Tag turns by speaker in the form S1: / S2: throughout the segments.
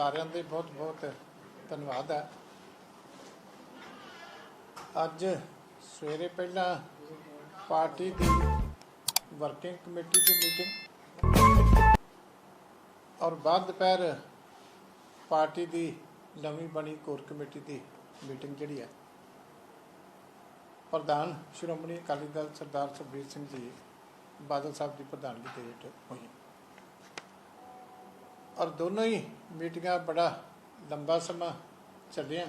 S1: ਸਾਰਿਆਂ ਦੇ ਬਹੁਤ ਬਹੁਤ ਧੰਨਵਾਦ ਹੈ। ਅੱਜ ਸਵੇਰੇ ਪਹਿਲਾਂ ਪਾਰਟੀ ਦੀ ਵਰਕਿੰਗ ਕਮੇਟੀ ਦੀ ਮੀਟਿੰਗ ਔਰ ਬਾਅਦ ਦੁਪਹਿਰ ਪਾਰਟੀ ਦੀ ਨਵੀਂ ਬਣੀ ਕੋਰ ਕਮੇਟੀ ਦੀ ਮੀਟਿੰਗ ਜਿਹੜੀ ਹੈ। ਪ੍ਰਧਾਨ ਸ਼੍ਰੋਮਣੀ ਅਕਾਲੀ ਦਲ ਸਰਦਾਰ ਸੁਖਬੀਰ ਸਿੰਘ ਜੀ ਬਾਦਲ ਸਾਹਿਬ ਦੀ ਪ੍ਰਧਾਨਗੀ ਦੇ ਹੇਠ ਹੋਈ। ਔਰ ਦੋਨੋਂ ਹੀ ਮੀਟਿੰਗਾਂ ਬੜਾ ਲੰਬਾ ਸਮਾਂ ਚੱਲੀਆਂ।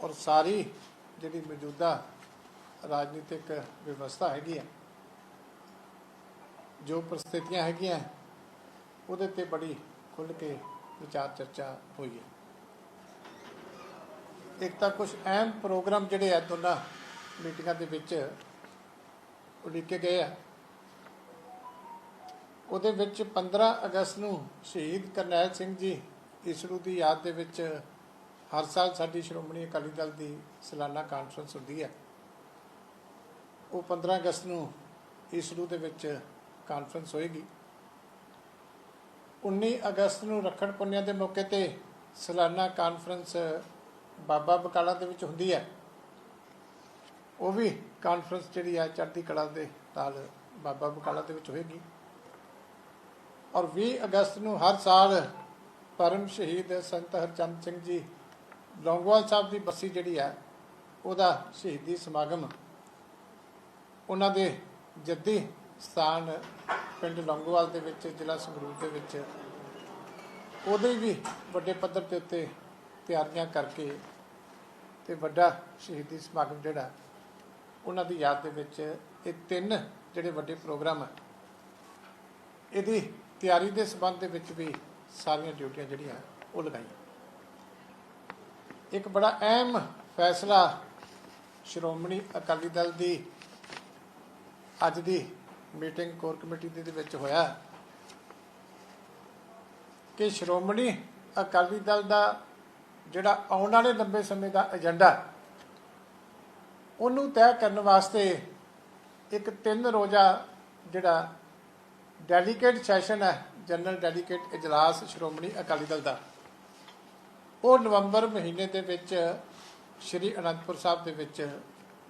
S1: ਔਰ ਸਾਰੀ ਜਿਹੜੀ ਮੌਜੂਦਾ ਰਾਜਨੀਤਿਕ ਵਿਵਸਥਾ ਹੈਗੀ ਹੈ ਜੋ ਪ੍ਰਸਥਿਤੀਆਂ ਹੈਗੀਆਂ, ਉਹਦੇ ਤੇ ਬੜੀ ਖੁੱਲ੍ਹ ਕੇ ਵਿਚਾਰ ਚਰਚਾ ਹੋਈ ਹੈ। ਇੱਕ ਤਾਂ ਕੁਝ ਅਹਿਮ ਪ੍ਰੋਗਰਾਮ ਜਿਹੜੇ ਆ ਦੋਨਾਂ ਮੀਟਿੰਗਾਂ ਦੇ ਵਿੱਚ ਉਲੀਕੇ ਗਏ ਆ। ਉਹਦੇ ਵਿੱਚ 15 ਅਗਸਤ ਨੂੰ ਸ਼ਹੀਦ ਕਰਨੈਲ ਸਿੰਘ ਜੀ ਈਸੜੂ ਦੀ ਯਾਦ ਦੇ ਵਿੱਚ ਹਰ ਸਾਲ ਸਾਡੀ ਸ਼੍ਰੋਮਣੀ ਅਕਾਲੀ ਦਲ ਦੀ ਸਾਲਾਨਾ ਕਾਨਫਰੰਸ ਹੁੰਦੀ ਹੈ। ਉਹ 15 ਅਗਸਤ ਨੂੰ ਈਸੜੂ ਦੇ ਵਿੱਚ ਕਾਨਫਰੰਸ ਹੋਏਗੀ। 19 ਅਗਸਤ ਨੂੰ ਰੱਖੜ ਪੁੰਨਿਆ ਦੇ ਮੌਕੇ ਤੇ ਸਾਲਾਨਾ ਕਾਨਫਰੰਸ ਬਾਬਾ ਬਕਾਲਾ ਦੇ ਵਿੱਚ ਹੁੰਦੀ ਹੈ। ਉਹ ਵੀ ਕਾਨਫਰੰਸ ਜਿਹੜੀ ਹੈ ਚੜ੍ਹਦੀ ਕਲਾ ਦੇ ਨਾਲ ਬਾਬਾ ਬਕਾਲਾ ਦੇ ਵਿੱਚ ਹੋਏਗੀ। ਔਰ 20 ਅਗਸਤ ਨੂੰ ਹਰ ਸਾਲ ਪਰਮ ਸ਼ਹੀਦ ਸੰਤ ਹਰਚੰਦ ਸਿੰਘ ਜੀ ਲੌਂਗੋਵਾਲ ਸਾਹਿਬ ਦੀ ਬੱਸੀ ਜਿਹੜੀ ਹੈ, ਉਹਦਾ ਸ਼ਹੀਦੀ ਸਮਾਗਮ ਉਹਨਾਂ ਦੇ ਜੱਦੀ ਸਥਾਨ ਪਿੰਡ ਲੌਂਗੋਵਾਲ ਦੇ ਵਿੱਚ, ਜ਼ਿਲ੍ਹਾ ਸੰਗਰੂਰ ਦੇ ਵਿੱਚ ਉਹਦੇ ਵੀ ਵੱਡੇ ਪੱਧਰ ਤੇ ਉੱਤੇ ਤਿਆਰੀਆਂ ਕਰਕੇ ਤੇ ਵੱਡਾ ਸ਼ਹੀਦੀ ਸਮਾਗਮ ਜਿਹੜਾ, ਉਹਨਾਂ ਦੀ ਯਾਦ ਦੇ ਵਿੱਚ ਇਹ ਤਿੰਨ ਜਿਹੜੇ ਵੱਡੇ ਪ੍ਰੋਗਰਾਮ ਆ, ਇਹਦੀ ਤਿਆਰੀ ਦੇ ਸਬੰਧ ਦੇ ਵਿੱਚ ਵੀ ਸਾਰੀਆਂ ਡਿਊਟੀਆਂ ਜਿਹੜੀਆਂ ਉਹ ਲਗਾਈਆਂ। ਇੱਕ ਬੜਾ ਅਹਿਮ ਫੈਸਲਾ ਸ਼੍ਰੋਮਣੀ ਅਕਾਲੀ ਦਲ ਦੀ ਅੱਜ ਦੀ ਮੀਟਿੰਗ ਕੋਰ ਕਮੇਟੀ ਦੇ ਵਿੱਚ ਹੋਇਆ ਕਿ ਸ਼੍ਰੋਮਣੀ ਅਕਾਲੀ ਦਲ ਦਾ ਜਿਹੜਾ ਆਉਣ ਵਾਲੇ ਲੰਬੇ ਸਮੇਂ ਦਾ ਏਜੰਡਾ, ਉਹਨੂੰ ਤੈਅ ਕਰਨ ਵਾਸਤੇ ਇੱਕ ਤਿੰਨ ਰੋਜ਼ਾ ਜਿਹੜਾ ਡੈਲੀਗੇਟ ਸੈਸ਼ਨ ਹੈ ਜਨਰਲ ਡੈਲੀਗੇਟ ਇਜਲਾਸ ਸ਼੍ਰੋਮਣੀ ਅਕਾਲੀ ਦਲ ਦਾ। ਉਹ ਨਵੰਬਰ ਮਹੀਨੇ ਦੇ ਵਿੱਚ ਸ਼੍ਰੀ ਅਨੰਦਪੁਰ ਸਾਹਿਬ ਦੇ ਵਿੱਚ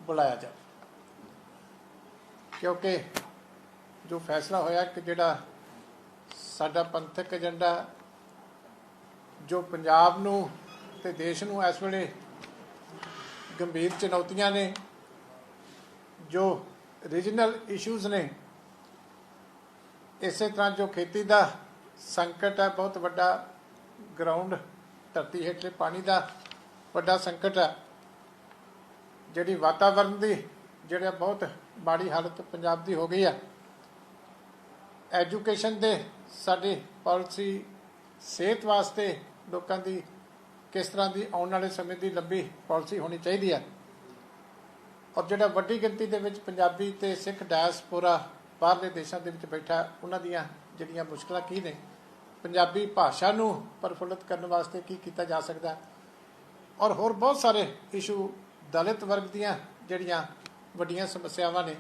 S1: ਬੁਲਾਇਆ ਜਾ। ਕਿਉਂਕਿ ਜੋ ਫੈਸਲਾ ਹੋਇਆ ਕਿ ਜਿਹੜਾ ਸਾਡਾ ਪੰਥਕ ਏਜੰਡਾ, ਜੋ ਪੰਜਾਬ ਨੂੰ ਤੇ ਦੇਸ਼ ਨੂੰ ਇਸ ਵੇਲੇ ਗੰਭੀਰ ਚੁਣੌਤੀਆਂ ਨੇ, ਜੋ ਰੀਜਨਲ ਇਸ਼ੂਜ਼ ਨੇ ਇਸੇ ਤਰ੍ਹਾਂ ਜੋ ਖੇਤੀ ਦਾ ਸੰਕਟ ਹੈ, ਬਹੁਤ ਵੱਡਾ ਗਰਾਊਂਡ ਧਰਤੀ ਹੇਠਲੇ ਪਾਣੀ ਦਾ ਵੱਡਾ ਸੰਕਟ ਹੈ। ਜਿਹੜੀ ਵਾਤਾਵਰਣ ਦੀ, ਜਿਹੜਾ ਬਹੁਤ ਮਾੜੀ ਹਾਲਤ ਪੰਜਾਬ ਦੀ ਹੋ ਗਈ ਹੈ ਐਜੂਕੇਸ਼ਨ ਦੇ ਸਾਡੀ ਪਾਲਿਸੀ ਸਿਹਤ ਵਾਸਤੇ ਲੋਕਾਂ ਦੀ ਕਿਸ ਤਰ੍ਹਾਂ ਦੀ ਆਉਣ ਵਾਲੇ ਸਮੇਂ ਦੀ ਲੰਬੀ ਪਾਲਿਸੀ ਹੋਣੀ ਚਾਹੀਦੀ ਹੈ ਔਰ ਜਿਹੜਾ ਵੱਡੀ ਗਿਣਤੀ ਦੇ ਵਿੱਚ ਪੰਜਾਬੀ ਤੇ ਸਿੱਖ ਡਾਇਸਪੋਰਾ ਬਾਹਰਲੇ ਦੇਸ਼ਾਂ ਦੇ ਵਿੱਚ ਬੈਠਾ, ਉਹਨਾਂ ਦੀਆਂ ਜਿਹੜੀਆਂ ਮੁਸ਼ਕਲਾਂ ਕੀ ਨੇ? ਪੰਜਾਬੀ ਭਾਸ਼ਾ ਨੂੰ ਪ੍ਰਫੁੱਲਤ ਕਰਨ ਵਾਸਤੇ ਕੀ ਕੀਤਾ ਜਾ ਸਕਦਾ? ਔਰ ਹੋਰ ਬਹੁਤ ਸਾਰੇ ਇਸ਼ੂ ਦਲਿਤ ਵਰਗ ਦੀਆਂ ਜਿਹੜੀਆਂ ਵੱਡੀਆਂ ਸਮੱਸਿਆਵਾਂ ਨੇ।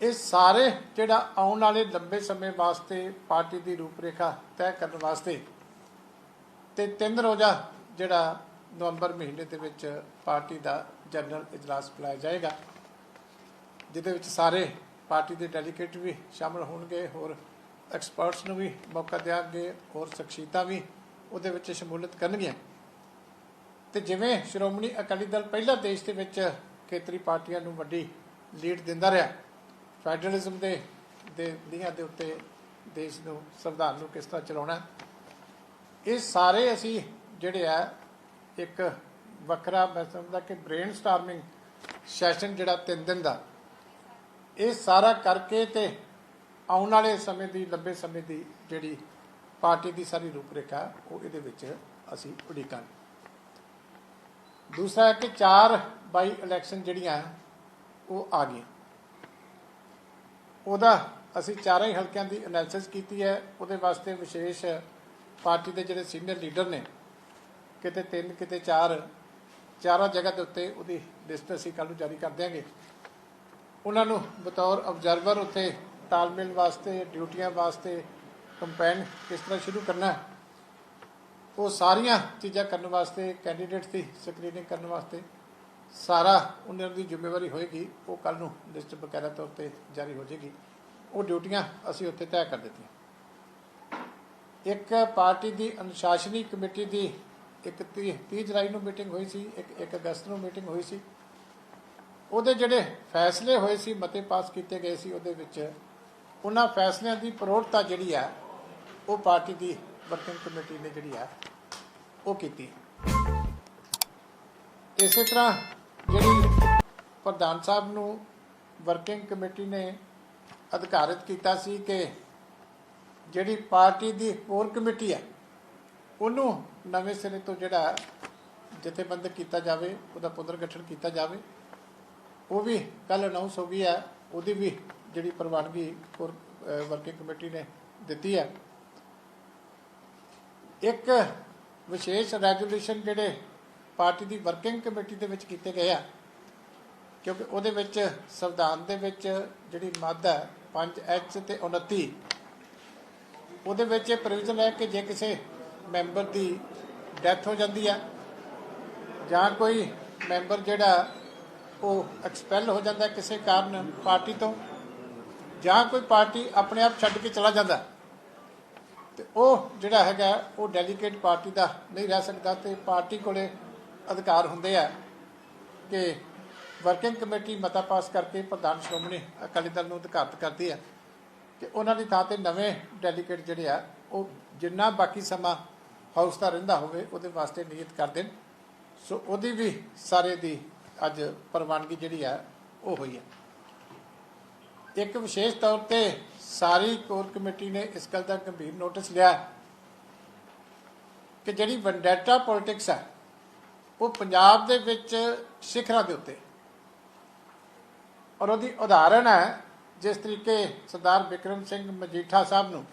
S1: ਇਹ ਸਾਰੇ ਜਿਹੜਾ ਆਉਣ ਵਾਲੇ ਲੰਬੇ ਸਮੇਂ ਵਾਸਤੇ ਪਾਰਟੀ ਦੀ ਰੂਪਰੇਖਾ ਤੈਅ ਕਰਨ ਵਾਸਤੇ ਤੇ ਤਿੰਨ ਰੋਜ਼ਾ ਜਿਹੜਾ ਨਵੰਬਰ ਮਹੀਨੇ ਦੇ ਵਿੱਚ ਪਾਰਟੀ ਦਾ ਜਨਰਲ ਇਜਲਾਸ ਬੁਲਾਇਆ ਜਾਏਗਾ, ਜਿਹਦੇ ਵਿੱਚ ਸਾਰੇ ਪਾਰਟੀ ਦੇ ਡੈਲੀਗੇਟ ਵੀ ਸ਼ਾਮਲ ਹੋਣਗੇ, ਹੋਰ ਐਕਸਪਰਟਸ ਨੂੰ ਵੀ ਮੌਕਾ ਦਿਆਂਗੇ, ਹੋਰ ਸ਼ਖਸੀਅਤਾਂ ਵੀ ਉਹਦੇ ਵਿੱਚ ਸ਼ਮੂਲੀਅਤ ਕਰਨਗੀਆਂ। ਤੇ ਜਿਵੇਂ ਸ਼੍ਰੋਮਣੀ ਅਕਾਲੀ ਦਲ ਪਹਿਲਾ ਦੇਸ਼ ਦੇ ਵਿੱਚ ਖੇਤਰੀ ਪਾਰਟੀਆਂ ਨੂੰ ਵੱਡੀ ਲੀਡ ਦਿੰਦਾ ਰਿਹਾ ਫੈਡਰਲਿਜ਼ਮ ਦੇ ਦੇ ਨੀਹਾਂ ਦੇ ਉੱਤੇ ਦੇਸ਼ ਨੂੰ ਸੰਵਿਧਾਨ ਨੂੰ ਕਿਸ ਤਰ੍ਹਾਂ ਚਲਾਉਣਾ, ਇਹ ਸਾਰੇ ਅਸੀਂ ਜਿਹੜੇ ਆ, ਇੱਕ ਵੱਖਰਾ ਮੈਂ ਸਮਝਦਾ ਕਿ ਬ੍ਰੇਨ ਸਟਾਰਮਿੰਗ ਸੈਸ਼ਨ ਜਿਹੜਾ ਤਿੰਨ ਦਿਨ ਦਾ ਇਹ ਸਾਰਾ ਕਰਕੇ ਤੇ ਆਉਣ ਵਾਲੇ ਸਮੇਂ ਦੀ, ਲੰਬੇ ਸਮੇਂ ਦੀ ਜਿਹੜੀ ਪਾਰਟੀ ਦੀ ਸਾਰੀ ਰੂਪਰੇਖਾ, ਉਹ ਇਹਦੇ ਵਿੱਚ ਅਸੀਂ ਉਡੀਕਾਂਗੇ। ਦੂਸਰਾ ਹੈ ਕਿ ਚਾਰ ਬਾਈ ਇਲੈਕਸ਼ਨ ਜਿਹੜੀਆਂ, ਉਹ ਆ ਗਈਆਂ। ਉਹਦਾ ਅਸੀਂ ਚਾਰਾਂ ਹੀ ਹਲਕਿਆਂ ਦੀ ਐਨਾਲਿਸਿਸ ਕੀਤੀ ਹੈ। ਉਹਦੇ ਵਾਸਤੇ ਵਿਸ਼ੇਸ਼ ਪਾਰਟੀ ਦੇ ਜਿਹੜੇ ਸੀਨੀਅਰ ਲੀਡਰ ਨੇ, ਕਿਤੇ ਤਿੰਨ, ਕਿਤੇ ਚਾਰ, ਚਾਰਾਂ ਜਗ੍ਹਾ ਦੇ ਉੱਤੇ ਉਹਦੀ ਲਿਸਟ ਅਸੀਂ ਕੱਲ੍ਹ ਨੂੰ ਜਾਰੀ ਕਰ ਦਿਆਂਗੇ। ਉਹਨਾਂ ਨੂੰ ਬਤੌਰ ਆਬਜ਼ਰਵਰ ਉੱਥੇ ਤਾਲਮੇਲ ਵਾਸਤੇ, ਡਿਊਟੀਆਂ ਵਾਸਤੇ ਕੰਪੈਨ ਕਿਸ ਤਰ੍ਹਾਂ ਸ਼ੁਰੂ ਕਰਨਾ ਉਹ ਸਾਰੀਆਂ ਚੀਜ਼ਾਂ ਕਰਨ ਵਾਸਤੇ ਕੈਂਡੀਡੇਟਸ ਦੀ ਸਕਰੀਨਿੰਗ ਕਰਨ ਵਾਸਤੇ ਸਾਰਾ ਉਹਨਾਂ ਦੀ ਜ਼ਿੰਮੇਵਾਰੀ ਹੋਏਗੀ। ਉਹ ਕੱਲ ਨੂੰ ਲਿਸਟ ਬਕਾਇਦਾ ਤੌਰ ਤੇ ਜਾਰੀ ਹੋ ਜਾਏਗੀ। ਉਹ ਡਿਊਟੀਆਂ ਅਸੀਂ ਉੱਥੇ ਤੈਅ ਕਰ ਦਿੱਤੀਆਂ। ਇੱਕ ਪਾਰਟੀ ਦੀ ਅਨੁਸ਼ਾਸਨੀ ਕਮੇਟੀ ਦੀ ਇੱਕ 30 30 ਜੁਲਾਈ ਨੂੰ ਮੀਟਿੰਗ ਹੋਈ ਸੀ, ਇੱਕ 1 ਅਗਸਤ ਨੂੰ ਮੀਟਿੰਗ ਹੋਈ ਸੀ। ਉਹਦੇ ਜਿਹੜੇ ਫੈਸਲੇ ਹੋਏ ਸੀ, ਮਤੇ ਪਾਸ ਕੀਤੇ ਗਏ ਸੀ, ਉਹਦੇ ਵਿੱਚ ਉਹਨਾਂ ਫੈਸਲਿਆਂ ਦੀ ਪ੍ਰੋੜਤਾ ਜਿਹੜੀ ਆ, ਉਹ ਪਾਰਟੀ ਦੀ ਵਰਕਿੰਗ ਕਮੇਟੀ ਨੇ ਜਿਹੜੀ ਆ, ਉਹ ਕੀਤੀ। ਇਸੇ ਤਰ੍ਹਾਂ ਜਿਹੜੀ ਪ੍ਰਧਾਨ ਸਾਹਿਬ ਨੂੰ ਵਰਕਿੰਗ ਕਮੇਟੀ ਨੇ ਅਧਿਕਾਰਿਤ ਕੀਤਾ ਸੀ ਕਿ ਜਿਹੜੀ ਪਾਰਟੀ ਦੀ ਕੋਰ ਕਮੇਟੀ ਹੈ ਉਹਨੂੰ ਨਵੇਂ ਸਿਰੇ ਤੋਂ ਜਿਹੜਾ ਜਥੇਬੰਦ ਕੀਤਾ ਜਾਵੇ, ਉਹਦਾ ਪੁਨਰਗਠਨ ਕੀਤਾ ਜਾਵੇ। ਉਹ ਵੀ ਕੱਲ ਅਨਾਉਂਸ ਹੋ ਗਈ ਹੈ, ਉਹਦੀ ਵੀ ਜਿਹੜੀ ਪ੍ਰਵਾਨਗੀ ਵਰਕਿੰਗ ਕਮੇਟੀ ਨੇ ਦਿੱਤੀ ਹੈ। ਇੱਕ ਵਿਸ਼ੇਸ਼ ਰੈਜ਼ੋਲੂਸ਼ਨ ਜਿਹੜੇ ਪਾਰਟੀ ਦੀ ਵਰਕਿੰਗ ਕਮੇਟੀ ਦੇ ਵਿੱਚ ਕੀਤੇ ਗਏ ਆ, ਕਿਉਂਕਿ ਉਹਦੇ ਵਿੱਚ ਸੰਵਿਧਾਨ ਦੇ ਵਿੱਚ ਜਿਹੜੀ ਮੱਦ ਹੈ 5 ਐਚ ਤੇ 29 ਉਹਦੇ ਵਿੱਚ ਇਹ ਪ੍ਰੋਵੀਜ਼ਨ ਹੈ ਕਿ ਜੇ ਕਿਸੇ ਮੈਂਬਰ ਦੀ ਡੈਥ ਹੋ ਜਾਂਦੀ ਹੈ ਜਾਂ ਕੋਈ ਮੈਂਬਰ ਜਿਹੜਾ ਉਹ ਐਕਸਪੈਲ ਹੋ ਜਾਂਦਾ ਕਿਸੇ ਕਾਰਨ ਪਾਰਟੀ ਤੋਂ ਜਾਂ ਕੋਈ ਪਾਰਟੀ ਆਪਣੇ ਆਪ ਛੱਡ ਕੇ ਚਲਾ ਜਾਂਦਾ ਹੈ, ਤੇ ਉਹ ਜਿਹੜਾ ਹੈਗਾ ਉਹ ਡੈਲੀਗੇਟ ਪਾਰਟੀ ਦਾ ਨਹੀਂ ਰਹਿ ਸਕਦਾ ਤੇ ਪਾਰਟੀ ਕੋਲੇ ਅਧਿਕਾਰ ਹੁੰਦੇ ਆ ਕਿ ਵਰਕਿੰਗ ਕਮੇਟੀ ਮਤਾ ਪਾਸ ਕਰਕੇ ਪ੍ਰਧਾਨ ਸ਼੍ਰੋਮਣੀ ਅਕਾਲੀ ਦਲ ਨੂੰ ਅਧਿਕਾਰਤ ਕਰਦੀ ਹੈ ਕਿ ਉਹਨਾਂ ਦੀ ਥਾਂ ਤੇ ਨਵੇਂ ਡੈਲੀਗੇਟ ਜਿਹੜੇ ਆ ਉਹ ਜਿੰਨਾ ਬਾਕੀ ਸਮਾਂ ਹਾਊਸ ਦਾ ਰਹਿੰਦਾ ਹੋਵੇ ਉਹਦੇ ਵਾਸਤੇ ਨਿਯਤ ਕਰ ਦੇਣ। ਸੋ ਉਹਦੀ ਵੀ ਸਾਰੇ ਦੀ ਅੱਜ ਪ੍ਰਵਾਨਗੀ ਜਿਹੜੀ ਹੈ ਉਹ ਹੋਈ ਹੈ ਇੱਕ ਵਿਸ਼ੇਸ਼ ਤੌਰ ਤੇ ਸਾਰੀ ਕੋਰ ਕਮੇਟੀ ਨੇ ਇਸ ਗੱਲ ਦਾ ਗੰਭੀਰ ਨੋਟਿਸ ਲਿਆ ਕਿ ਜਿਹੜੀ ਵੈਂਡੈਟਾ ਪੋਲਿਟਿਕਸ ਹੈ ਉਹ ਪੰਜਾਬ ਦੇ ਵਿੱਚ ਸਿਖਰਾਂ ਦੇ ਉੱਤੇ। ਔਰ ਉਹਦੀ ਉਦਾਹਰਣ ਹੈ, ਜਿਸ ਤਰੀਕੇ ਸਰਦਾਰ ਵਿਕਰਮ ਸਿੰਘ ਮਜੀਠਾ ਸਾਹਿਬ ਨੂੰ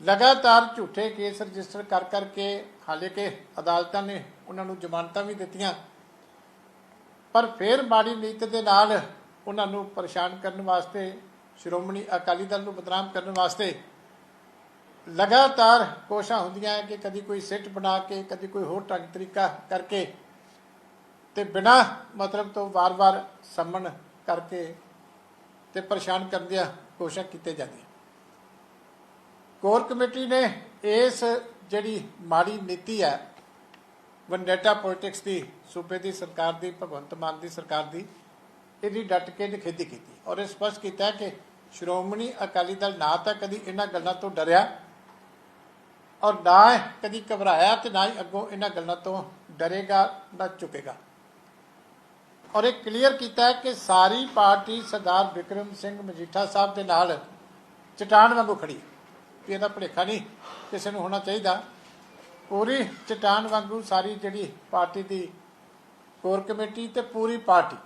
S1: ਲਗਾਤਾਰ ਝੂਠੇ ਕੇਸ ਰਜਿਸਟਰ ਕਰ ਕਰਕੇ ਹਾਲੇ ਕਿ ਅਦਾਲਤਾਂ ਨੇ ਉਹਨਾਂ ਨੂੰ ਜ਼ਮਾਨਤਾਂ ਵੀ ਦਿੱਤੀਆਂ। ਪਰ ਫਿਰ ਮਾੜੀ ਨੀਤ ਦੇ ਨਾਲ ਉਹਨਾਂ ਨੂੰ ਪਰੇਸ਼ਾਨ ਕਰਨ ਵਾਸਤੇ, ਸ਼੍ਰੋਮਣੀ ਅਕਾਲੀ ਦਲ ਨੂੰ ਬਦਨਾਮ ਕਰਨ ਵਾਸਤੇ ਲਗਾਤਾਰ ਕੋਸ਼ਿਸ਼ਾਂ ਹੁੰਦੀਆਂ ਹੈ ਕਿ ਕਦੀ ਕੋਈ ਸਿੱਟ ਬਣਾ ਕੇ, ਕਦੀ ਕੋਈ ਹੋਰ ਢੰਗ ਤਰੀਕਾ ਕਰਕੇ ਤੇ ਬਿਨਾ ਮਤਲਬ ਤੋਂ ਵਾਰ-ਵਾਰ ਸੰਮਣ ਕਰਕੇ ਤੇ ਪਰੇਸ਼ਾਨ ਕਰਨ ਦੀਆਂ ਕੋਸ਼ਿਸ਼ਾਂ ਕੀਤੇ ਜਾਂਦੀਆਂ। ਕੋਰ ਕਮੇਟੀ ਨੇ ਇਸ ਜਿਹੜੀ ਮਾੜੀ ਨੀਤੀ ਹੈ ਵਨਡੇਟਾ ਪੋਲਿਟਿਕਸ ਦੀ, ਸੂਬੇ ਦੀ ਸਰਕਾਰ ਦੀ, ਭਗਵੰਤ ਮਾਨ ਦੀ ਸਰਕਾਰ ਦੀ, ਇਹਦੀ ਡਟ ਕੇ ਨਿਖੇਧੀ ਕੀਤੀ। ਔਰ ਇਹ ਸਪਸ਼ਟ ਕੀਤਾ ਕਿ ਸ਼੍ਰੋਮਣੀ ਅਕਾਲੀ ਦਲ ਨਾ ਤਾਂ ਕਦੀ ਇਹਨਾਂ ਗੱਲਾਂ ਤੋਂ ਡਰਿਆ ਔਰ ਨਾ ਕਦੀ ਘਬਰਾਇਆ ਤੇ ਨਾ ਹੀ ਅੱਗੋਂ ਇਹਨਾਂ ਗੱਲਾਂ ਤੋਂ ਡਰੇਗਾ, ਨਾ ਝੁਕੇਗਾ ਔਰ ਇਹ ਕਲੀਅਰ ਕੀਤਾ ਕਿ ਸਾਰੀ ਪਾਰਟੀ ਸਰਦਾਰ ਵਿਕਰਮ ਸਿੰਘ ਮਜੀਠਾ ਸਾਹਿਬ ਦੇ ਨਾਲ ਚਟਾਨ ਵਾਂਗੂ ਖੜੀ ਹੈ। ਇਹਦਾ ਭੁਲੇਖਾ ਨਹੀਂ, ਕਿਸੇ ਨੂੰ ਹੋਣਾ ਚਾਹੀਦਾ। ਪੂਰੀ ਚਟਾਨ ਵਾਂਗੂ ਸਾਰੀ ਜਿਹੜੀ ਪਾਰਟੀ ਦੀ ਕੋਰ ਕਮੇਟੀ ਤੇ ਪੂਰੀ ਪਾਰਟੀ,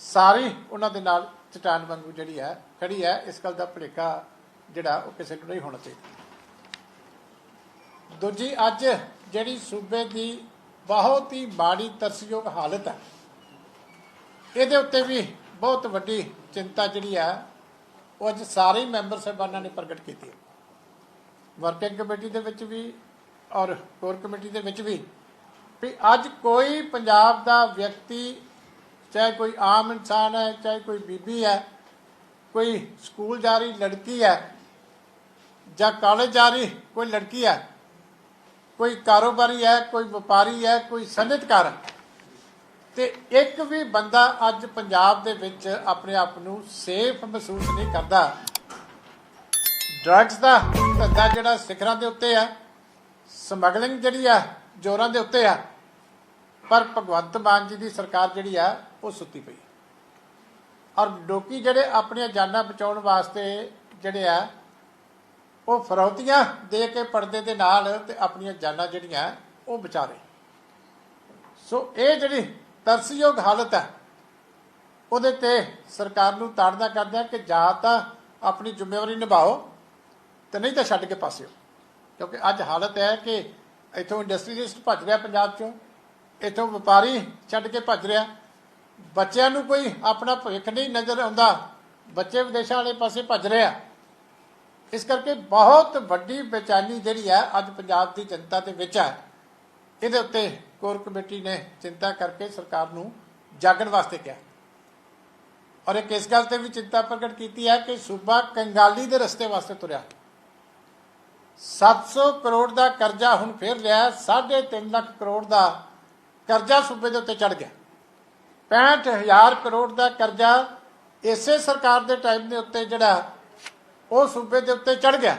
S1: ਸਾਰੀ ਉਹਨਾਂ ਦੇ ਨਾਲ ਚਟਾਨ ਵਾਂਗੂ ਜਿਹੜੀ ਹੈ, ਖੜੀ ਹੈ, ਇਸ ਗੱਲ ਦਾ ਭੁਲੇਖਾ ਜਿਹੜਾ ਉਹ ਕਿਸੇ ਨੂੰ ਨਹੀਂ ਹੋਣਾ ਚਾਹੀਦਾ। ਦੂਜੀ, ਅੱਜ ਜਿਹੜੀ ਸੂਬੇ ਦੀ ਬਹੁਤ ਹੀ ਮਾੜੀ ਤਰਸਯੋਗ ਹਾਲਤ ਹੈ, ਇਹਦੇ ਉੱਤੇ ਵੀ ਬਹੁਤ ਵੱਡੀ ਚਿੰਤਾ ਜਿਹੜੀ ਹੈ, ਉਹ ਅੱਜ ਸਾਰੇ ਮੈਂਬਰ ਸਾਹਿਬਾਨਾਂ ਨੇ ਪ੍ਰਗਟ ਕੀਤੀ ਹੈ। ਵਰਕਿੰਗ ਕਮੇਟੀ ਦੇ ਵਿੱਚ ਵੀ ਔਰ ਕੋਰ ਕਮੇਟੀ ਦੇ ਵਿੱਚ ਵੀ ਵੀ ਅੱਜ ਕੋਈ ਪੰਜਾਬ ਦਾ ਵਿਅਕਤੀ, ਚਾਹੇ ਕੋਈ ਆਮ ਇਨਸਾਨ ਹੈ, ਚਾਹੇ ਕੋਈ ਬੀਬੀ ਹੈ, ਕੋਈ ਸਕੂਲ ਜਾ ਰਹੀ ਲੜਕੀ ਹੈ ਜਾਂ ਕਾਲਜ ਜਾ ਰਹੀ ਕੋਈ ਲੜਕੀ ਹੈ, ਕੋਈ ਕਾਰੋਬਾਰੀ ਹੈ, ਕੋਈ ਵਪਾਰੀ ਹੈ, ਕੋਈ ਸਨਅਤਕਾਰ ਹੈ, ਤੇ ਇੱਕ ਵੀ ਬੰਦਾ ਅੱਜ ਪੰਜਾਬ ਦੇ ਵਿੱਚ ਆਪਣੇ ਆਪ ਨੂੰ ਸੇਫ ਮਹਿਸੂਸ ਨਹੀਂ ਕਰਦਾ। ਡਰੱਗਸ ਦਾ ਧੰਦਾ ਜਿਹੜਾ ਸਿਖਰਾਂ ਦੇ ਉੱਤੇ ਹੈ ਸਮਗਲਿੰਗ ਜਿਹੜੀ ਆ, ਜੋਰਾਂ ਦੇ ਉੱਤੇ ਆ, ਪਰ ਭਗਵੰਤ ਮਾਨ ਜੀ ਦੀ ਸਰਕਾਰ ਜਿਹੜੀ ਆ, ਉਹ ਸੁੱਤੀ ਪਈ। ਔਰ ਲੋਕੀ ਜਿਹੜੇ ਆਪਣੀਆਂ ਜਾਨਾਂ ਬਚਾਉਣ ਵਾਸਤੇ ਜਿਹੜੇ ਆ, ਉਹ ਫਰੌਤੀਆਂ ਦੇ ਕੇ ਪਰਦੇ ਦੇ ਨਾਲ ਤੇ ਆਪਣੀਆਂ ਜਾਨਾਂ ਜਿਹੜੀਆਂ, ਉਹ ਬਚਾ ਰਹੇ। ਸੋ ਇਹ ਜਿਹੜੀ ਤਰਸਯੋਗ ਹਾਲਤ ਹੈ ਉਹਦੇ ਤੇ ਸਰਕਾਰ ਨੂੰ ਤਾੜਨਾ ਕਰਦੇ ਆ ਕਿ ਜਾਂ ਤਾਂ ਆਪਣੀ ਜ਼ਿੰਮੇਵਾਰੀ ਨਿਭਾਓ ਤੇ ਨਹੀਂ ਤਾਂ ਛੱਡ ਕੇ ਪਾਸਿਓ। ਕਿਉਂਕਿ ਅੱਜ ਹਾਲਤ ਹੈ ਕਿ ਇਥੋਂ ਇੰਡਸਟਰੀਲਿਸਟ ਭੱਜ ਰਿਹਾ ਪੰਜਾਬ ਚੋਂ, ਇਥੋਂ ਵਪਾਰੀ ਛੱਡ ਕੇ ਭੱਜ ਰਿਹਾ। ਬੱਚਿਆਂ ਨੂੰ ਕੋਈ ਆਪਣਾ ਭਵਿੱਖ ਨਹੀਂ ਨਜ਼ਰ ਆਉਂਦਾ। ਬੱਚੇ ਵਿਦੇਸ਼ਾਂ ਵਾਲੇ ਪਾਸੇ ਭੱਜ ਰਿਹਾ ਇਸ ਕਰਕੇ ਬਹੁਤ ਵੱਡੀ ਬੇਚੈਨੀ ਜਿਹੜੀ ਹੈ ਅੱਜ ਪੰਜਾਬ ਦੀ ਜਨਤਾ ਦੇ ਵਿੱਚ ਹੈ। ਇਹਦੇ ਉੱਤੇ ਕੋਰ ਕਮੇਟੀ ਨੇ ਚਿੰਤਾ ਕਰਕੇ ਸਰਕਾਰ ਨੂੰ ਜਾਗਣ ਵਾਸਤੇ ਕਿਹਾ। ਔਰ ਇੱਕ ਇਸ ਗੱਲ ਤੇ ਵੀ ਚਿੰਤਾ ਪ੍ਰਗਟ ਕੀਤੀ ਹੈ ਕਿ ਸੂਬਾ ਕੰਗਾਲੀ ਦੇ ਰਸਤੇ ਵਾਸਤੇ ਤੁਰਿਆ। 700 ਕਰੋੜ ਦਾ ਕਰਜ਼ਾ ਹੁਣ ਫੇਰ ਲਿਆ 3.5 ਲੱਖ ਕਰੋੜ ਦਾ ਕਰਜ਼ਾ ਸੂਬੇ ਦੇ ਉੱਤੇ ਚੜ ਗਿਆ। 65000 ਕਰੋੜ ਦਾ ਕਰਜ਼ਾ ਇਸੇ ਸਰਕਾਰ ਦੇ ਟਾਈਮ ਦੇ ਉੱਤੇ ਜਿਹੜਾ, ਉਹ ਸੂਬੇ ਦੇ ਉੱਤੇ ਚੜ ਗਿਆ।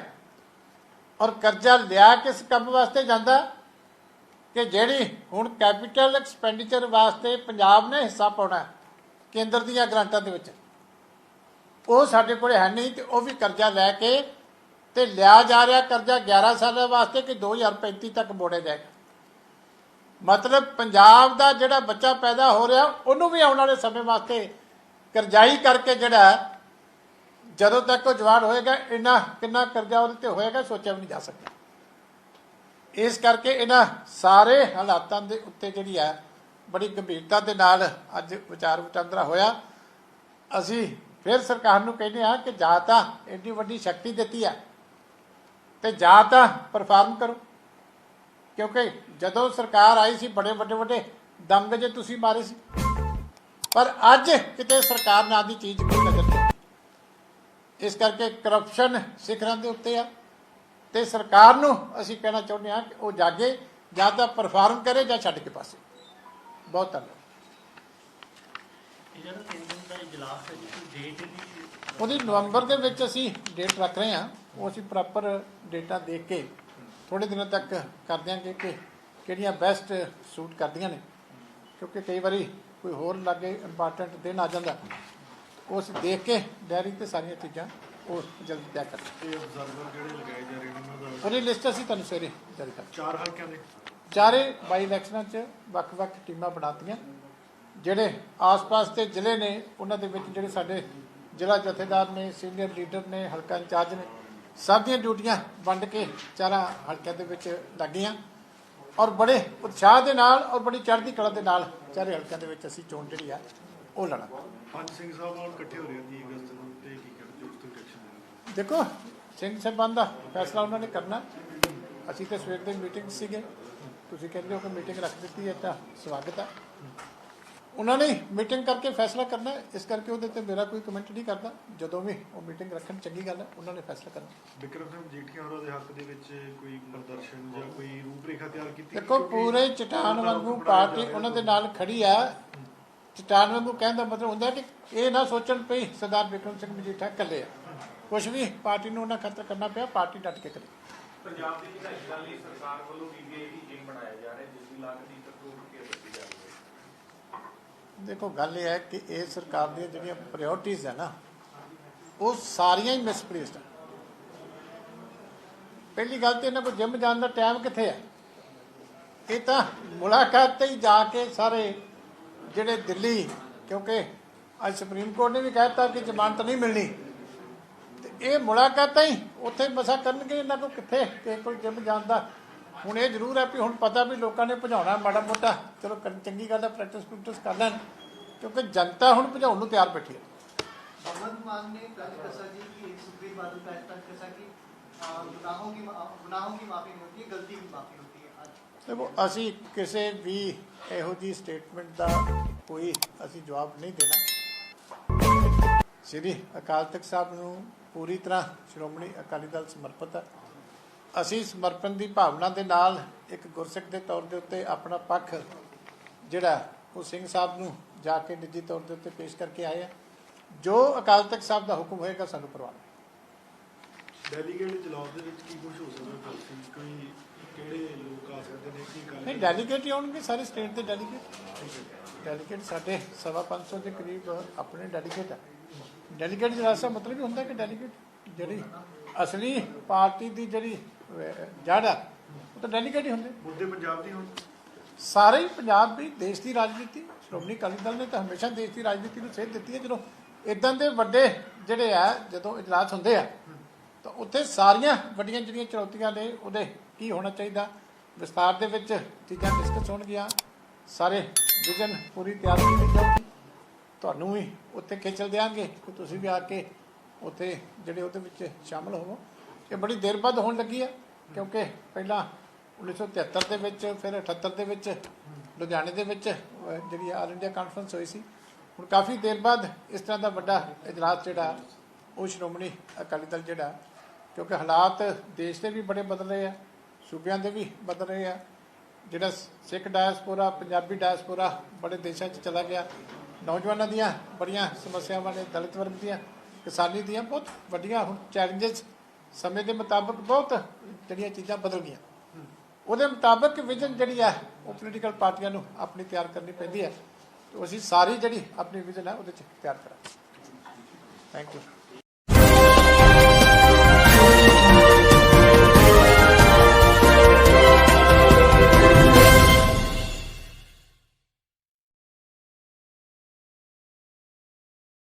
S1: ਔਰ ਕਰਜ਼ਾ ਲਿਆ ਕਿਸ ਕੰਮ ਵਾਸਤੇ ਜਾਂਦਾ? ਕਿ ਜਿਹੜੀ ਹੁਣ ਕੈਪੀਟਲ ਐਕਸਪੈਂਡੀਚਰ ਵਾਸਤੇ ਪੰਜਾਬ ਨੇ ਹਿੱਸਾ ਪਾਉਣਾ ਕੇਂਦਰ ਦੀਆਂ ਗ੍ਰਾਂਟਾਂ ਦੇ ਵਿੱਚ। ਉਹ ਸਾਡੇ ਕੋਲੇ ਹੈ ਨਹੀਂ ਤੇ ਉਹ ਵੀ ਕਰਜ਼ਾ ਲੈ ਕੇ ਤੇ ਲਿਆ ਜਾ ਰਿਹਾ ਕਰਜ਼ਾ 11 ਸਾਲਾਂ ਵਾਸਤੇ ਕਿ 2035 ਤੱਕ ਮੋੜਿਆ ਜਾਏਗਾ। ਮਤਲਬ ਪੰਜਾਬ ਦਾ ਜਿਹੜਾ ਬੱਚਾ ਪੈਦਾ ਹੋ ਰਿਹਾ, ਉਹਨੂੰ ਵੀ ਆਉਣ ਵਾਲੇ ਸਮੇਂ ਵਾਸਤੇ ਕਰਜ਼ਾਈ ਕਰਕੇ ਜਿਹੜਾ ਜਦੋਂ ਤੱਕ ਉਹ ਜਵਾਨ ਹੋਏਗਾ, ਇੰਨਾ ਕਿੰਨਾ ਕਰਜ਼ਾ ਉਹਦੇ ਤੇ ਹੋਏਗਾ, ਸੋਚਿਆ ਵੀ ਨਹੀਂ ਜਾ ਸਕਦਾ। ਇਸ ਕਰਕੇ ਇਹਨਾਂ ਸਾਰੇ ਹਾਲਾਤਾਂ ਦੇ ਉੱਤੇ ਜਿਹੜੀ ਹੈ, ਬੜੀ ਗੰਭੀਰਤਾ ਦੇ ਨਾਲ ਅੱਜ ਵਿਚਾਰ ਵਟਾਂਦਰਾ ਹੋਇਆ। ਅਸੀਂ ਫਿਰ ਸਰਕਾਰ ਨੂੰ ਕਹਿੰਦੇ ਆ ਕਿ ਜਾਂ ਤਾਂ ਇੰਨੀ ਵੱਡੀ ਸ਼ਕਤੀ ਦਿੱਤੀ ਹੈ ਤੇ ਜਾਂ ਤਾਂ ਪਰਫਾਰਮ ਕਰੋ। ਕਿਉਂਕਿ ਜਦੋਂ ਸਰਕਾਰ ਆਈ ਸੀ ਬੜੇ ਵੱਡੇ ਵੱਡੇ ਦੰਗ ਜੇ ਤੁਸੀਂ ਮਾਰੇ ਸੀ। ਪਰ ਅੱਜ ਕਿਤੇ ਸਰਕਾਰ ਨਾਂ ਦੀ ਚੀਜ਼ ਕੋਈ ਨਜ਼ਰ ਨਹੀਂ ਆਉਂਦੀ। ਇਸ ਕਰਕੇ ਕਰਪਸ਼ਨ ਸਿਖਰਾਂ ਦੇ ਉੱਤੇ ਆ। ਤੇ ਸਰਕਾਰ ਨੂੰ ਅਸੀਂ ਕਹਿਣਾ ਚਾਹੁੰਦੇ ਹਾਂ ਕਿ ਉਹ ਜਾਗੇ ਜਾਂ ਤਾਂ ਪਰਫਾਰਮ ਕਰੇ ਜਾਂ ਛੱਡ ਕੇ ਪਾਸੇ। ਬਹੁਤ ਧੰਨਵਾਦ।
S2: ਜਿਹੜਾ ਤਿੰਨ ਦਿਨ ਦਾ ਇਜਲਾਸ ਹੈ ਜੀ ਡੇਟ
S1: ਉਹਦੀ ਨਵੰਬਰ ਦੇ ਵਿੱਚ ਅਸੀਂ ਡੇਟ ਰੱਖ ਰਹੇ ਹਾਂ। ਉਹ ਅਸੀਂ ਪ੍ਰੋਪਰ ਡੇਟਾ ਦੇਖ ਕੇ ਥੋੜੇ ਦਿਨਾਂ ਤੱਕ ਕਰ ਦਿਆਂਗੇ ਕਿ ਕਿਹੜੀਆਂ ਬੈਸਟ ਸੂਟ ਕਰਦੀਆਂ ਨੇ। ਕਿਉਂਕਿ ਕਈ ਵਾਰੀ ਕੋਈ ਹੋਰ ਲਾਗੇ ਇੰਪੋਰਟੈਂਟ ਦਿਨ ਆ ਜਾਂਦਾ ਉਹ ਅਸੀਂ ਦੇਖ ਕੇ ਡਾਇਰੀ ਤੇ ਸਾਰੀਆਂ ਚੀਜ਼ਾਂ ਉਹ ਜਲਦੀ ਤਿਆਰ ਕਰ
S3: ਇਹ ਅਬਜ਼ਰਵਰ ਜਿਹੜੇ ਲਗਾਏ ਜਾ ਰਹੇ ਨੇ ਉਹਨਾਂ ਦਾ
S1: ਉਹਦੀ ਲਿਸਟ ਅਸੀਂ ਤੁਹਾਨੂੰ ਸਵੇਰੇ ਜਾਰੀ ਕਰ
S3: ਚਾਰ ਹਲਕਿਆਂ ਦੇ?
S1: ਚਾਰੇ ਬਾਈ ਇਲੈਕਸ਼ਨਾਂ 'ਚ ਵੱਖ-ਵੱਖ ਟੀਮਾਂ ਬਣਾਤੀਆਂ। ਜਿਹੜੇ ਆਸ-ਪਾਸ ਦੇ ਜ਼ਿਲ੍ਹੇ ਨੇ ਉਹਨਾਂ ਦੇ ਵਿੱਚ ਜਿਹੜੇ ਸਾਡੇ ਜ਼ਿਲ੍ਹਾ ਜਥੇਦਾਰ ਨੇ ਸੀਨੀਅਰ ਲੀਡਰ ਨੇ ਹਲਕਾ ਇੰਚਾਰਜ ਨੇ ਸਭ ਦੀਆਂ ਡਿਊਟੀਆਂ ਵੰਡ ਕੇ ਚਾਰਾਂ ਹਲਕਿਆਂ ਦੇ ਵਿੱਚ ਲੱਗੀਆਂ। ਔਰ ਬੜੇ ਉਤਸ਼ਾਹ ਦੇ ਨਾਲ ਔਰ ਬੜੀ ਚੜ੍ਹਦੀ ਕਲਾ ਦੇ ਨਾਲ ਚਾਰੇ ਹਲਕਿਆਂ ਦੇ ਵਿੱਚ ਅਸੀਂ ਚੋਣ ਜਿਹੜੀ ਆ ਉਹ ਲੜਾਂਗੇ।
S3: ਪੰਜ ਸਿੰਘ ਸਾਹਿਬ ਨਾਲ ਇਕੱਠੇ ਹੋ ਰਹੇ 30 ਅਗਸਤ ਨੂੰ ਤੇ ਕੀ ਕਰਦੇ ਉਸ ਤੋਂ ਇਲੈਕਸ਼ਨ
S1: ਦੇਖੋ ਸਿੰਘ ਸਾਹਿਬਾਨ ਦਾ ਫੈਸਲਾ ਉਹਨਾਂ ਨੇ ਕਰਨਾ। ਅਸੀਂ ਤਾਂ ਸਵੇਰ ਦੇ ਮੀਟਿੰਗ ਸੀਗੇ। ਤੁਸੀਂ ਕਹਿੰਦੇ ਹੋ ਕਿ ਮੀਟਿੰਗ ਰੱਖ ਦਿੱਤੀ ਹੈ ਤਾਂ ਸਵਾਗਤ ਹੈ ਉਹਨਾਂ ਨੇ ਮੀਟਿੰਗ ਕਰਕੇ ਫੈਸਲਾ ਕਰਨਾ ਹੈ, ਇਸ ਕਰਕੇ ਉਹਦੇ ਤੇ ਮੇਰਾ ਕੋਈ ਕਮੈਂਟ ਨਹੀਂ ਕਰਦਾ। ਜਦੋਂ ਵੀ ਉਹ ਮੀਟਿੰਗ ਰੱਖਣ ਚੰਗੀ ਗੱਲ ਹੈ ਉਹਨਾਂ ਨੇ ਫੈਸਲਾ ਕਰਨਾ
S3: ਵਿਕਰਮ ਸਿੰਘ ਜੀਠੀਆ ਹੋਰਾਂ ਦੇ ਹੱਕ ਦੇ ਵਿੱਚ ਕੋਈ ਪ੍ਰਦਰਸ਼ਨ ਜਾਂ ਕੋਈ ਰੂਪਰੇਖਾ ਤਿਆਰ ਕੀਤੀ
S1: ਦੇਖੋ
S3: ਕਿਉਂਕਿ
S1: ਪੂਰੇ ਚਟਾਨ
S3: ਉਹਨਾਂ
S1: ਵਾਂਗੂ
S3: ਨੂੰ ਬਣਾਇਆ
S1: ਪਾਰਟੀ ਉਹਨਾਂ ਦੇ ਨਾਲ ਖੜੀ ਆ ਚਟਾਨ ਵਾਂਗੂ ਕਹਿਣ ਦਾ ਮਤਲਬ ਹੁੰਦਾ ਕਿ ਇਹ ਨਾ ਸੋਚਣ ਪਈ ਸਰਦਾਰ ਵਿਕਰਮ ਸਿੰਘ ਮਜੀਠਾ ਇਕੱਲੇ ਆ ਕੁਝ ਵੀ ਪਾਰਟੀ ਨੂੰ ਉਹਨਾਂ ਖਤਰ ਕਰਨਾ ਪਿਆ ਪਾਰਟੀ ਡਟ ਕੇ ਕਰੇ
S4: ਪੰਜਾਬ ਦੀ ਵਿਧਾਇਕ ਦਲ ਲਈ ਸਰਕਾਰ ਵੱਲੋਂ ਬੀਬੀਆਈ ਦੀ ਟੀਮ ਬਣਾਇਆ ਜਾ ਰਿਹਾ ਜਿਸ ਦੀ ਲਾਗਤ ਦੀ ਕਰੋੜ ਰੁਪਏ ਦੱਸੀ ਜਾ ਰਹੀ ਹੈ
S1: ਦੇਖੋ, ਗੱਲ ਇਹ ਹੈ ਕਿ ਇਹ ਸਰਕਾਰ ਦੀਆਂ ਜਿਹੜੀਆਂ ਪ੍ਰਾਇੋਰਟੀਆਂ ਹੈ ਨਾ, ਉਹ ਸਾਰੀਆਂ ਹੀ ਮਿਸਪਲੇਸਡ ਆ ਪਹਿਲੀ ਗੱਲ ਤੇ ਇਹਨਾਂ ਕੋਲ ਜਿਮ ਜਾਣ ਦਾ ਟਾਈਮ ਕਿੱਥੇ ਹੈ? ਇਹ ਤਾਂ ਮੁਲਾਕਾਤ ਤੇ ਹੀ ਜਾ ਕੇ ਸਾਰੇ ਜਿਹੜੇ ਦਿੱਲੀ, ਕਿਉਂਕਿ ਅੱਜ ਸੁਪਰੀਮ ਕੋਰਟ ਨੇ ਵੀ ਕਹਿਤਾ ਕਿ ਜ਼ਮਾਨਤ ਨਹੀਂ ਮਿਲਣੀ। ਤੇ ਇਹ ਮੁਲਾਕਾਤਾਂ ਹੀ ਉੱਥੇ ਮਸਾ ਕਰਨਗੇ ਇਹਨਾਂ ਕੋਲ ਕਿੱਥੇ? ਕਿ ਕੋਈ ਜਿਮ ਜਾਣ ਦਾ ਹੁਣ ਇਹ ਜ਼ਰੂਰ ਹੈ ਵੀ ਹੁਣ ਪਤਾ ਵੀ ਲੋਕਾਂ ਨੇ ਭਜਾਉਣਾ ਮਾੜਾ ਮੋਟਾ ਚਲੋ ਕਰਨ- ਚੰਗੀ ਗੱਲ ਹੈ ਪ੍ਰੈਕਟਿਸ ਪ੍ਰੈਕਟਿਸ ਕਰ ਲੈਣ ਕਿਉਂਕਿ ਜਨਤਾ ਹੁਣ ਭਜਾਉਣ ਨੂੰ ਤਿਆਰ ਬੈਠੀ ਹੈ
S5: भगवंत मान ने कल कसा जी की सुप्रीम बादल का ऐसा कसा कि आ, गुनाहों की मा- गुनाहों की माफी नहीं होती है गलती की माफी होती है आज
S1: ਦੇਖੋ ਅਸੀਂ ਕਿਸੇ ਵੀ ਇਹੋ ਜੀ ਸਟੇਟਮੈਂਟ ਦਾ ਕੋਈ ਅਸੀਂ ਜਵਾਬ ਨਹੀਂ ਦੇਣਾ ਸ੍ਰੀ ਅਕਾਲ ਤਖਤ ਸਾਹਿਬ ਨੂੰ ਪੂਰੀ ਤਰ੍ਹਾਂ ਸ਼੍ਰੋਮਣੀ ਅਕਾਲੀ ਦਲ ਸਮਰਪਿਤ ਹੈ ਅਸੀਂ ਸਮਰਪਣ ਦੀ ਭਾਵਨਾ ਦੇ ਨਾਲ ਇੱਕ ਗੁਰਸਿੱਖ ਦੇ ਤੌਰ ਦੇ ਉੱਤੇ ਆਪਣਾ ਪੱਖ ਜਿਹੜਾ ਉਹ ਸਿੰਘ ਸਾਹਿਬ ਨੂੰ ਜਾ ਕੇ ਨਿੱਜੀ ਤੌਰ ਦੇ ਉੱਤੇ ਪੇਸ਼ ਕਰਕੇ ਆਏ ਆ। ਜੋ ਅਕਾਲ ਤਖਤ ਸਾਹਿਬ ਦਾ ਹੁਕਮ ਹੋਏਗਾ ਸਾਨੂੰ ਪ੍ਰਵਾਨ।
S3: ਡੈਲੀਗੇਟ ਇਜਲਾਸ ਦੇ ਵਿੱਚ ਕੀ ਕੁਝ ਹੋ ਸਕਦਾ ਕੋਈ ਕਿਹੜੇ ਲੋਕ ਆ ਸਕਦੇ ਨੇ? ਕੀ ਗੱਲ
S1: ਨਹੀਂ ਡੈਲੀਗੇਟ ਹੀ ਆਉਣਗੇ ਸਾਰੇ ਸਟੇਟ ਦੇ ਡੈਲੀਗੇਟ। ਡੈਲੀਗੇਟ ਸਾਡੇ ਸਵਾ ਪੰਜ ਸੌ ਦੇ ਕਰੀਬ ਆਪਣੇ ਡੈਲੀਗੇਟ ਆ। ਡੈਲੀਗੇਟ ਜਿਹੜਾ ਸਾ ਮਤਲਬ ਹੀ ਹੁੰਦਾ ਕਿ ਡੈਲੀਗੇਟ ਜਿਹੜੀ ਅਸਲੀ ਪਾਰਟੀ ਦੀ ਜਿਹੜੀ ਜੜ ਆ ਉਹ ਤਾਂ ਡੈਲੀਗੇਟ ਹੀ ਹੁੰਦੇ।
S3: ਮੁੱਦੇ ਪੰਜਾਬ ਦੀ ਹੁਣ।
S1: ਸਾਰੇ ਹੀ ਪੰਜਾਬ ਦੀ ਦੇਸ਼ ਦੀ ਰਾਜਨੀਤੀ ਸ਼੍ਰੋਮਣੀ ਅਕਾਲੀ ਦਲ ਨੇ ਤਾਂ ਹਮੇਸ਼ਾ ਦੇਸ਼ ਦੀ ਰਾਜਨੀਤੀ ਨੂੰ ਸੇਧ ਦਿੱਤੀ ਹੈ। ਜਦੋਂ ਇਦਾਂ ਦੇ ਵੱਡੇ ਜਿਹੜੇ ਆ ਜਦੋਂ ਇਜਲਾਸ ਹੁੰਦੇ ਆ ਤਾਂ ਉੱਥੇ ਸਾਰੀਆਂ ਵੱਡੀਆਂ ਜਿਹੜੀਆਂ ਚੁਣੌਤੀਆਂ ਨੇ ਉਹਦੇ ਕੀ ਹੋਣਾ ਚਾਹੀਦਾ? ਵਿਸਤਾਰ ਦੇ ਵਿੱਚ ਚੀਜ਼ਾਂ ਡਿਸਕਸ ਹੋਣਗੀਆਂ। ਸਾਰੇ ਵਿਜ਼ਨ ਪੂਰੀ ਤਿਆਰ ਕੀਤੀ ਜਾਊਗੀ। ਤੁਹਾਨੂੰ ਵੀ ਉੱਥੇ ਖੇਚਲ ਦਿਆਂਗੇ ਕਿ ਤੁਸੀਂ ਵੀ ਆ ਕੇ ਉੱਥੇ ਜਿਹੜੇ ਉਹਦੇ ਵਿੱਚ ਸ਼ਾਮਲ ਹੋਵੋ। ਇਹ ਬੜੀ ਦੇਰ ਬਾਅਦ ਹੋਣ ਲੱਗੀ ਆ। ਕਿਉਂਕਿ ਪਹਿਲਾਂ 1973 ਦੇ ਵਿੱਚ, ਫਿਰ 78 ਦੇ ਵਿੱਚ, ਲੁਧਿਆਣੇ ਦੇ ਵਿੱਚ ਜਿਹੜੀ ਆਲ ਇੰਡੀਆ ਕਾਨਫਰੰਸ ਹੋਈ ਸੀ। ਹੁਣ ਕਾਫੀ ਦੇਰ ਬਾਅਦ ਇਸ ਤਰ੍ਹਾਂ ਦਾ ਵੱਡਾ ਇਜਲਾਸ ਜਿਹੜਾ, ਉਹ ਸ਼੍ਰੋਮਣੀ ਅਕਾਲੀ ਦਲ ਜਿਹੜਾ, ਕਿਉਂਕਿ ਹਾਲਾਤ ਦੇਸ਼ ਦੇ ਵੀ ਬੜੇ ਬਦਲ ਰਹੇ ਆ, ਸੂਬਿਆਂ ਦੇ ਵੀ ਬਦਲ ਰਹੇ ਆ। ਜਿਹੜਾ ਸਿੱਖ ਡਾਇਸਪੋਰਾ, ਪੰਜਾਬੀ ਡਾਇਸਪੋਰਾ ਬੜੇ ਦੇਸ਼ਾਂ 'ਚ ਚਲਾ ਗਿਆ। ਨੌਜਵਾਨਾਂ ਦੀਆਂ ਬੜੀਆਂ ਸਮੱਸਿਆਵਾਂ ਨੇ, ਦਲਿਤ ਵਰਗ ਦੀਆਂ, ਕਿਸਾਨੀ ਦੀਆਂ ਬਹੁਤ ਵੱਡੀਆਂ ਹੁਣ ਚੈਲੰਜਸ ਸਮੇਂ ਦੇ ਮੁਤਾਬਕ ਬਹੁਤ ਜਿਹੜੀਆਂ ਚੀਜ਼ਾਂ ਬਦਲ ਗਈਆਂ। ਉਹਦੇ ਮੁਤਾਬਕ ਵਿਜ਼ਨ ਜਿਹੜੀ ਹੈ, ਉਹ ਪੋਲੀਟੀਕਲ ਪਾਰਟੀਆਂ ਨੂੰ ਆਪਣੀ ਤਿਆਰ ਕਰਨੀ ਪੈਂਦੀ ਹੈ। ਤੇ ਅਸੀਂ ਸਾਰੀ ਜਿਹੜੀ ਆਪਣੀ ਵਿਜ਼ਨ ਹੈ, ਉਹਦੇ 'ਚ ਤਿਆਰ ਕਰਾਂਗੇ। Thank you